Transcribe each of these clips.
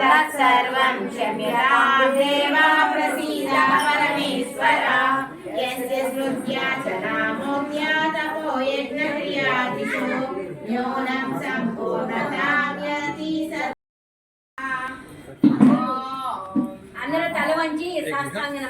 తత్సర్వం క్షమ్యతాదేవా ప్రసీద పరమేశ్వర యస్య స్మృత్యా చ నామోక్త్యా తపో యజ్ఞక్రియాదిషు న్యూనం అందరూ తల వంచి శాస్త్రాంగ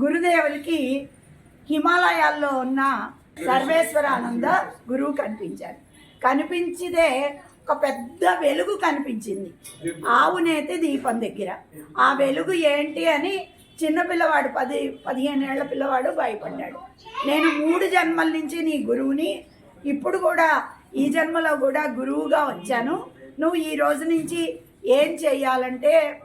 గురుదేవులకి హిమాలయాల్లో ఉన్న సర్వేశ్వరానంద గురువు కనిపించారు. కనిపించిదే ఒక పెద్ద వెలుగు కనిపించింది. ఆవునైతే దీపం దగ్గర. ఆ వెలుగు ఏంటి అని చిన్న పిల్లవాడు పది పదిహేను ఏళ్ళ పిల్లవాడు భయపడ్డాడు. నేను మూడు జన్మల నుంచి నీ గురువుని ఇప్పుడు కూడా ఈ జన్మలో కూడా గురువుగా వచ్చాను. నువ్వు ఈ రోజు నుంచి ఏం చేయాలంటే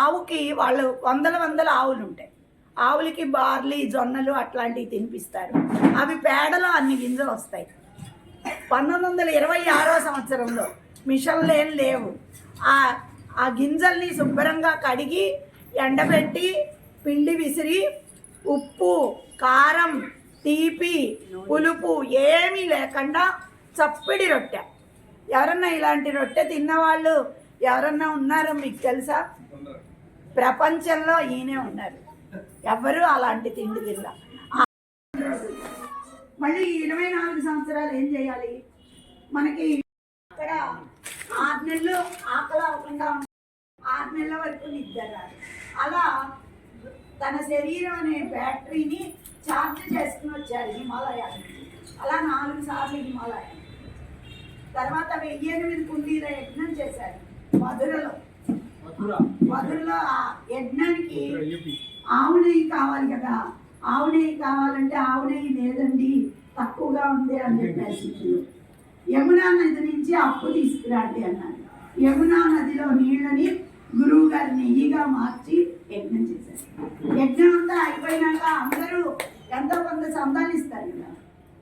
ఆవుకి వాళ్ళు వందల వందల ఆవులు ఉంటాయి. ఆవులకి బార్లీ జొన్నలు అట్లాంటివి తినిపిస్తారు. అవి పేడలో అన్ని గింజలు వస్తాయి. పంతొమ్మిది వందల ఇరవై ఆరో సంవత్సరంలో మిషన్లు ఏం లేవు. ఆ ఆ గింజల్ని శుభ్రంగా కడిగి ఎండబెట్టి పిండి విసిరి ఉప్పు కారం తీపి పులుపు ఏమీ లేకుండా చప్పిడి రొట్టె. ఎవరన్నా ఇలాంటి రొట్టె తిన్నవాళ్ళు ఎవరన్నా ఉన్నారో మీకు తెలుసా? ప్రపంచంలో ఈయనే ఉన్నారు. ఎవ్వరూ అలాంటి తిండి తిన్న మళ్ళీ ఇరవై నాలుగు సంవత్సరాలు ఏం చేయాలి? మనకి అక్కడ ఆరు నెలలు ఆకలి అవ్వకుండా ఆరు నెలల వరకు నిద్ర రాదు. అలా తన శరీరం అనే బ్యాటరీని ఛార్జ్ చేసుకుని వచ్చారు హిమాలయాల అలా నాలుగు సార్లు హిమాలయాలు తర్వాత వెయ్యి ఎనిమిది కుండీల యజ్ఞం చేశారు మధురలో. ఆ యజ్ఞానికి ఆవు నెయ్యి కావాలి కదా. ఆవు నెయ్యి కావాలంటే ఆవు నెయ్యి లేదండి. తక్కువగా ఉంది అని చెప్పేసి యమునా నది నుంచి అప్పు తీసుకురండి అన్నారు. యమునా నదిలో నీళ్ళని గురువు గారి నెయ్యిగా మార్చి యజ్ఞం చేశారు. యజ్ఞం అంతా అయిపోయినాక అందరూ ఎంతో కొంత సందాలు ఇస్తారు కదా.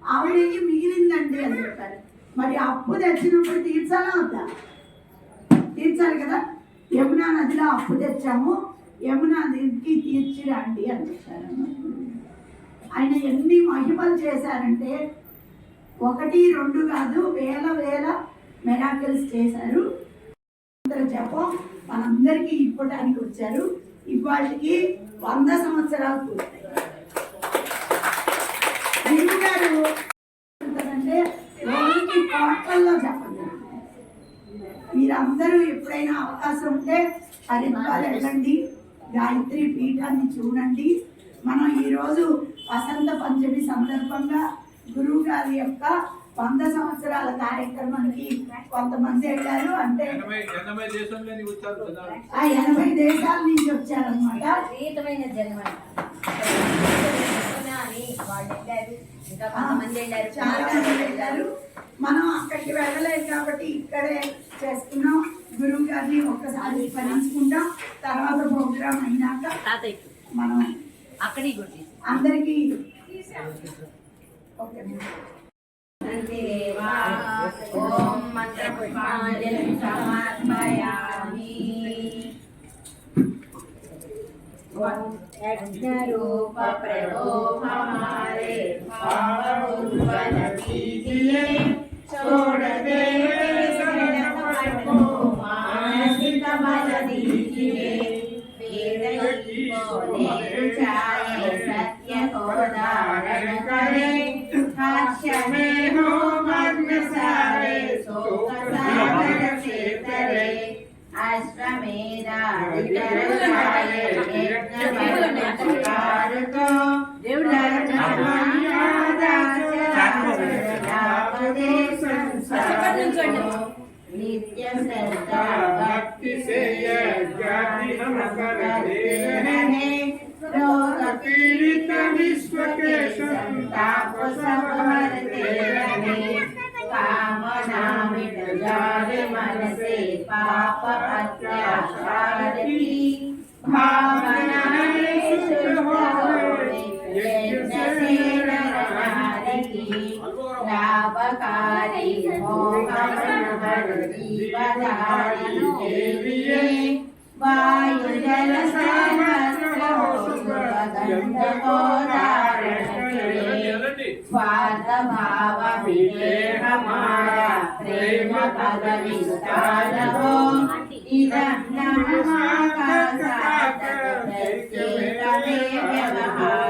ఆవు నెయ్యి మిగిలిందండి అని చెప్పారు. మరి అప్పు తెచ్చినప్పుడు తీర్చాలా వద్దా? తీర్చాలి కదా? యమునా నదిలో అప్పు తెచ్చాము. యమునా నదికి తీర్చి రండి అని చెప్పారు. ఆయన ఎన్ని మహిమలు చేశారంటే ఒకటి రెండు కాదు వేల వేల మెరాకిల్స్ చేశారు. అందరూ జపం మనందరికీ ఇవ్వడానికి వచ్చారు. ఇవాళకి వంద సంవత్సరాలు పూర్తయి గారు అంటే రోజుకి కోట్లల్లో చెప్పండి మీరందరూ ఎప్పుడైనా అవకాశం ఉంటే హరిద్వార్ వెళ్ళండి గాయత్రి పీఠాన్ని చూడండి. మనం ఈరోజు వసంత పంచమి సందర్భంగా గురువు గారి యొక్క వంద సంవత్సరాల కార్యక్రమానికి కొంతమంది వెళ్ళారు. అంటే ఆ ఎనభై దేశాల నుంచి వచ్చారనమాట విపరీతమైన జన్మ అని వాళ్ళు వెళ్ళారు. ఇంకా కొంతమంది వెళ్ళారు. చాలా మంది వెళ్ళారు. మనం అక్కడికి వెళ్ళలేదు కాబట్టి ఇక్కడే చేస్తున్నాం గురువు గారిని ఒక్కసారి స్మరించుకుంటాం తర్వాత ప్రోగ్రామ్ అయినాక తాతయ్యకి మనం అక్కడి గుడి అందరికీ ఓకే దేవా ఓం మంత్రపుష్పాంజలి సమర్పయామి यज्ञरूप प्रभो हमारे भाव उज्ज्वल कीजिए Sobre el pelo de la a la भक्ति से यह हम करते रहे रोग पीड़ित विश्व के संताप सब मरते रहे कामना मिट जाए मन से पाप अत्याचार की भावना शुद्ध हो పాపకారి వాయుజల స్వాత భావ వివేహ ప్రేమ పద విస్తారో వ్యవహార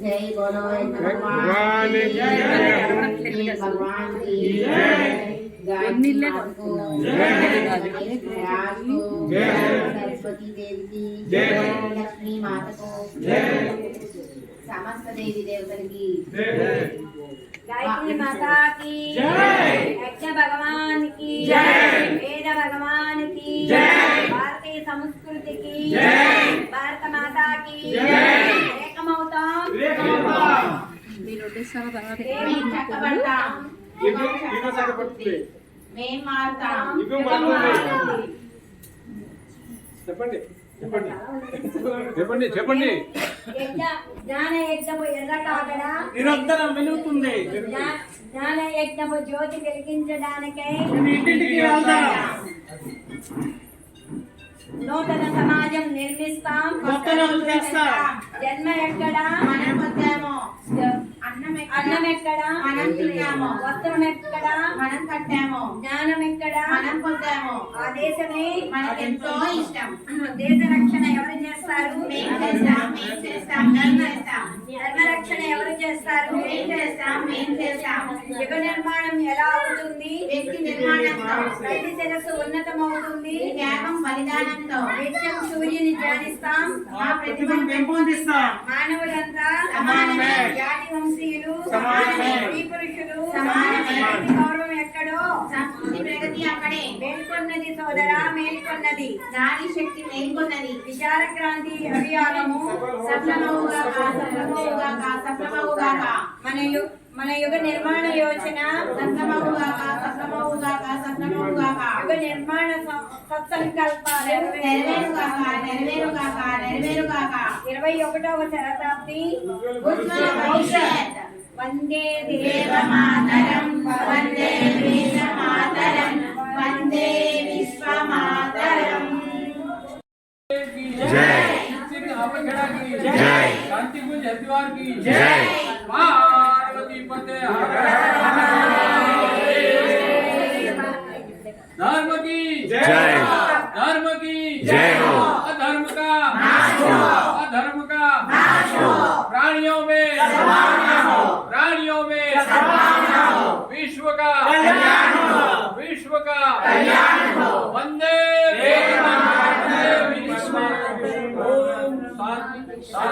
जय बोलो भगवान की जय। भगवान की जय। गायत्री माता को जय प्रयास को जय। सरस्वती देवी की जय। लक्ष्मी माता को जय। समस्त देवी देवतल की जय गायत्री माता की जय। यज्ञ भगवान की जय। वेद भगवान की जय। भारतीय संस्कृति की చెప్పండి చెప్పండి. చెప్పండి చెప్పండి. యజ్ఞ జ్ఞాన యజ్ఞము ఎర్ర కాగడ నిరంతరం వెలుగుతుంది. జ్ఞా- జ్ఞాన యజ్ఞము జ్యోతి వెలిగించడానికై వెళ్దాం నూతన సమాజం నిర్మిస్తాం. జన్మ ఎక్కడ? మనం పొందాము అన్నం ఎక్కడ? మనం తిన్నాము వస్త్రం ఎక్కడ? మనం కట్టాము. జ్ఞానం ఎక్కడ? మనం పొందాము. ఆ దేశమే మనకెంతో ఇష్టం. దేశ రక్షణ ఎవరు చేస్తారు? మేం చేస్తాం. మేం చేస్తాం. ధర్మ రక్షణ ఎవరు చేస్తారు? మేం చేస్తాం. మేం చేస్తాం. యుగ నిర్మాణం ఎలా అవుతుంది వ్యక్తి నిర్మాణంతో ప్రతి శిరస్సు ఉన్నతమవుతుంది. త్యాగం బలిదానంతో. నిత్యం సూర్యుని ధ్యానిస్తాం. మా ప్రతిభను పెంపొందిస్తాం. మానవులంతా సమానమే. జాతి వంశీయులు సమానమే. స్త్రీ పురుషులు సమానమే. గౌరవం ఎక్కడో? సంస్కృతి ప్రగతి అక్కడే. మేల్కొన్నది సోదరా మేల్కొన్నది. నారీ శక్తి మేల్కొన్నది. విచార క్రాంతి అభియానము. సఫలమవుగాక సఫలమవుగాక సఫలమవుగాక మన మన యుగ నిర్మాణ యోచన సత్నమవుగాక సత్నమవుగాక సత్నమవుగాక యుగ నిర్మాణ సత్సంకల్పాలు నెరవేరుగాక నెరవేరుగాక నెరవేరుగాక. ఇరవై ఒకటవ శరతాబ్ది వందే దేవ మాతరం వందే దేశ మాతరం జై. జై. జై.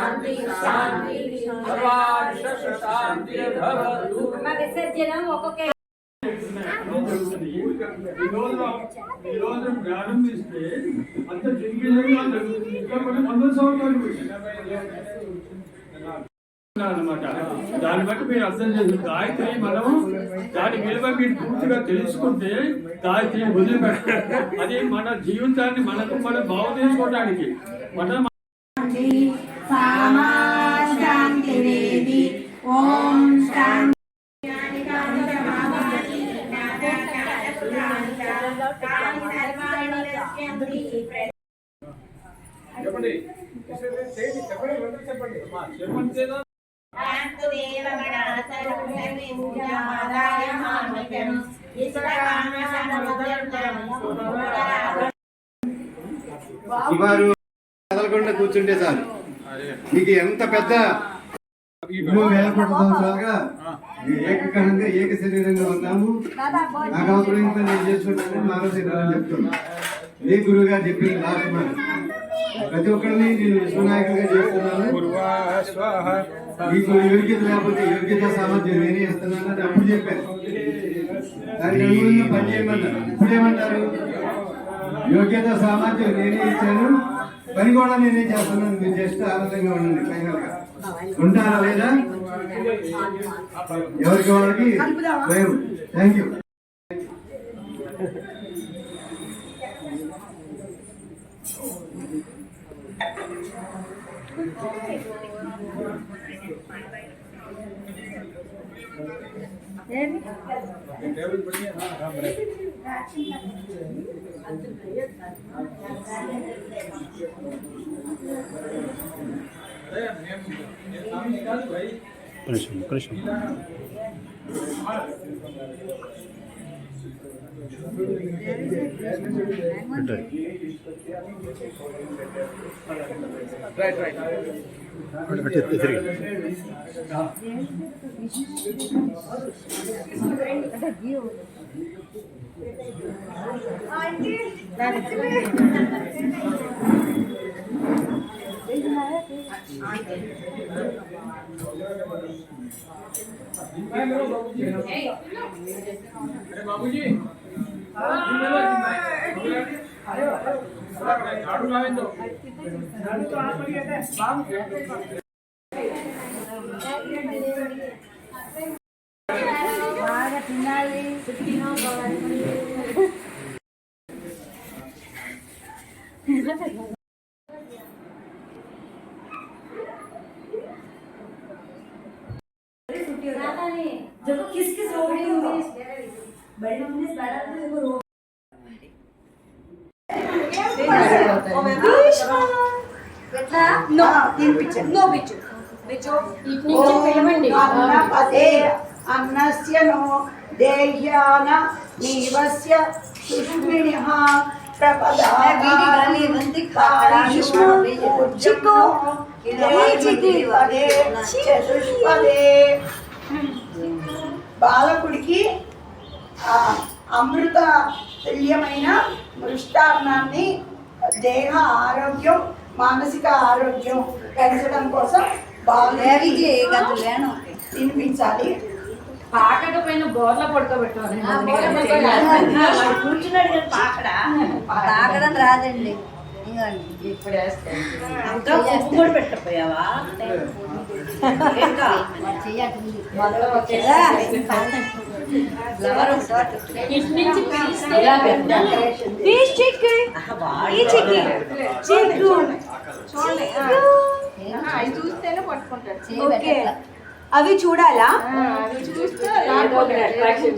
ఈ రోజు అంత వంద సంవత్సరాలు అనమాట దాన్ని బట్టి మీరు అర్థం చేసి గాయత్రి మనం దాని విలువ మీరు పూర్తిగా తెలుసుకుంటే గాయత్రి వదిలిపెట్టాలి అది మన జీవితాన్ని మనకు మనం బాగు చేసుకోవడానికి మన సామా శాంతి దేవి ఓం శాంతి. చెప్పండి. చెప్పండి చెప్పండి చెప్పండి. శాంతు దేవగణ సర్వ సర్వే పూజామాదాయ మానవ వారు కదలకుండా కూర్చుంటే చాలు. మీకు ఎంత పెద్ద ఎన్నో వేల కోట్ల సంవత్సరాలుగా ఏకకంగా ఏక శరీరంగా ఉన్నాము. నాకు అవసరం నేను చేసుకుంటానని మానవ శరీరం చెప్తున్నా. ఏ గురువు గారు చెప్పింది లాస్ట్ ప్రతి ఒక్కరిని నేను విశ్వనాయకుడిగా చేస్తున్నాను. మీకు యోగ్యత లేకపోతే యోగ్యత సామర్థ్యం నేనే ఇస్తున్నానని అప్పుడు చెప్పాను దానికి అనుగుణంగా పని చేయమన్నారు. ఇప్పుడేమంటారు యోగ్యత సామర్థ్యం నేనే ఇచ్చాను. పని కూడా నేనేం చేస్తున్నాను. మీరు జస్ట్ ఆనందంగా ఉండండి ఫైనల్గా ఉంటారా లేదా? ఎవరికి వాళ్ళకి? లేవు thank you Krishna Krishna. Right right right three aunty अरे बाबूजी झाड़ू लावे दो బాగా తినాలి हाँ। जब किस किस रोग में होगा? बड़ी मम्मी बैठा तो देखो रोग नो तीन पिक्चर नो पिक्चर पिक्चर पिलवंडी अन्न पदे अन्नस्य नो देह्यान नीवस्य सुष्मिणः प्रपदायुष्मो उज्जिको देजिति पदे चतुष्पदे। బాలకుడికి ఆ, అమృత తుల్యమైన మృష్టాన్నాన్ని దేహ ఆరోగ్యం మానసిక ఆరోగ్యం పెంచడం కోసం బాలకి తినిపించాలి. పాకకపోయిన బోర్ల పడుకోబెట్టాలి కూర్చున్నాడు కదా పాకడా. తాగడం రాదండి. ఇప్పుడు వేస్తాను కూడా పెట్టకపోయావా? ఇంకా ఇటు నుంచి పిలిస్తే ఈ చెక్కి చెక్కు చూస్తేనే పట్టుకుంటాడు ఓకే అవి చూడాలా చూస్తే అట్రాక్షన్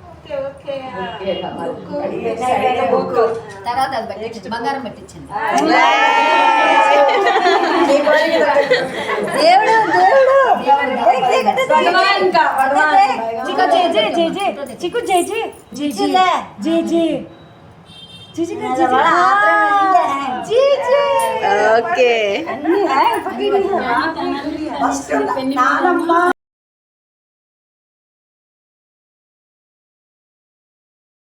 ఓకే ఓకే. తర్వాత నెక్స్ట్ బంగారం పెట్టించండి దేవుడు దేవుడు చిక్కు జే జే జే జే చిక్కు జే జే జే జే జే జే जी